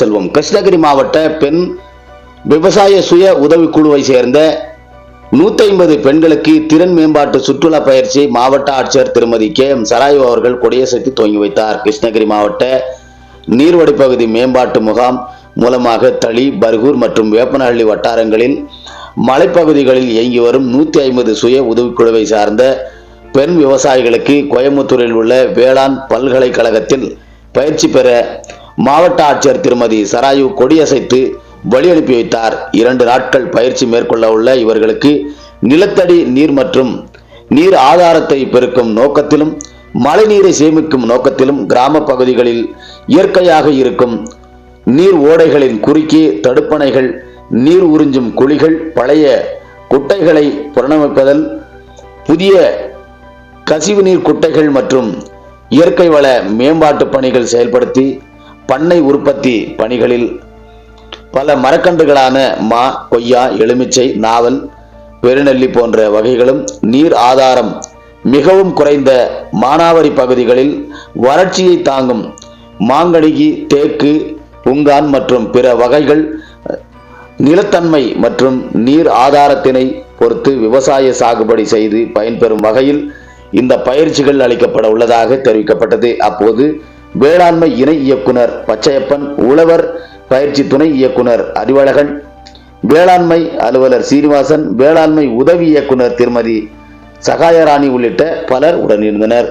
செல்வம். கிருஷ்ணகிரி மாவட்ட பெண் விவசாய சுய உதவிக்குழுவை சேர்ந்த 150 ஐம்பது பெண்களுக்கு திறன் மேம்பாட்டு சுற்றுலா பயிற்சி மாவட்ட ஆட்சியர் திருமதி கே எம் சராயு அவர்கள் கொடியசைத்து துவங்கி வைத்தார். கிருஷ்ணகிரி மாவட்ட நீர்வடி பகுதி மேம்பாட்டு முகாம் மூலமாக தளி பர்கூர் மற்றும் வேப்பனஹள்ளி வட்டாரங்களில் மலைப்பகுதிகளில் இயங்கி வரும் 150 ஐம்பது சுய உதவிக்குழுவை சார்ந்த பெண் விவசாயிகளுக்கு கோயம்புத்தூரில் உள்ள வேளாண் பல்கலைக்கழகத்தில் பயிற்சி பெற மாவட்ட ஆட்சியர் திருமதி சராயு கொடியசைத்து வழி அனுப்பி வைத்தார். இரண்டு நாட்கள் பயிற்சி மேற்கொள்ள உள்ள இவர்களுக்கு நிலத்தடி நீர் மற்றும் நீர் ஆதாரத்தை பெருக்கும் நோக்கத்திலும் மழைநீரை சேமிக்கும் நோக்கத்திலும் கிராம பகுதிகளில் இயற்கையாக இருக்கும் நீர் ஓடைகளின் குறுக்கே தடுப்பணைகள் நீர் உறிஞ்சும் குழிகள் பழைய குட்டைகளை புனரமைப்பதல் புதிய கசிவு நீர் குட்டைகள் மற்றும் இயற்கை வள மேம்பாட்டு பணிகள் செயல்படுத்தி பண்ணை உற்பத்தி பணிகளில் பல மரக்கன்றுகளான மா கொய்யா எலுமிச்சை நாவல் பெருநெல்லி போன்ற வகைகளும் நீர் ஆதாரம் மிகவும் குறைந்த மானாவரி பகுதிகளில் வறட்சியை தாங்கும் மாங்கடிகி தேக்கு புங்கான் மற்றும் பிற வகைகள் நிலத்தன்மை மற்றும் நீர் ஆதாரத்தினை பொறுத்து விவசாய சாகுபடி செய்து பயன்பெறும் வகையில் இந்த பயிற்சிகள் அளிக்கப்பட உள்ளதாக தெரிவிக்கப்பட்டது. அப்போது வேளாண்மை இணை இயக்குனர் பச்சையப்பன் உழவர் பயிற்சி துணை இயக்குனர் அறிவழகன் வேளாண்மை அலுவலர் சீனிவாசன் வேளாண்மை உதவி இயக்குனர் திருமதி சகாயராணி உள்ளிட்ட பலர் உடனிருந்தனர்.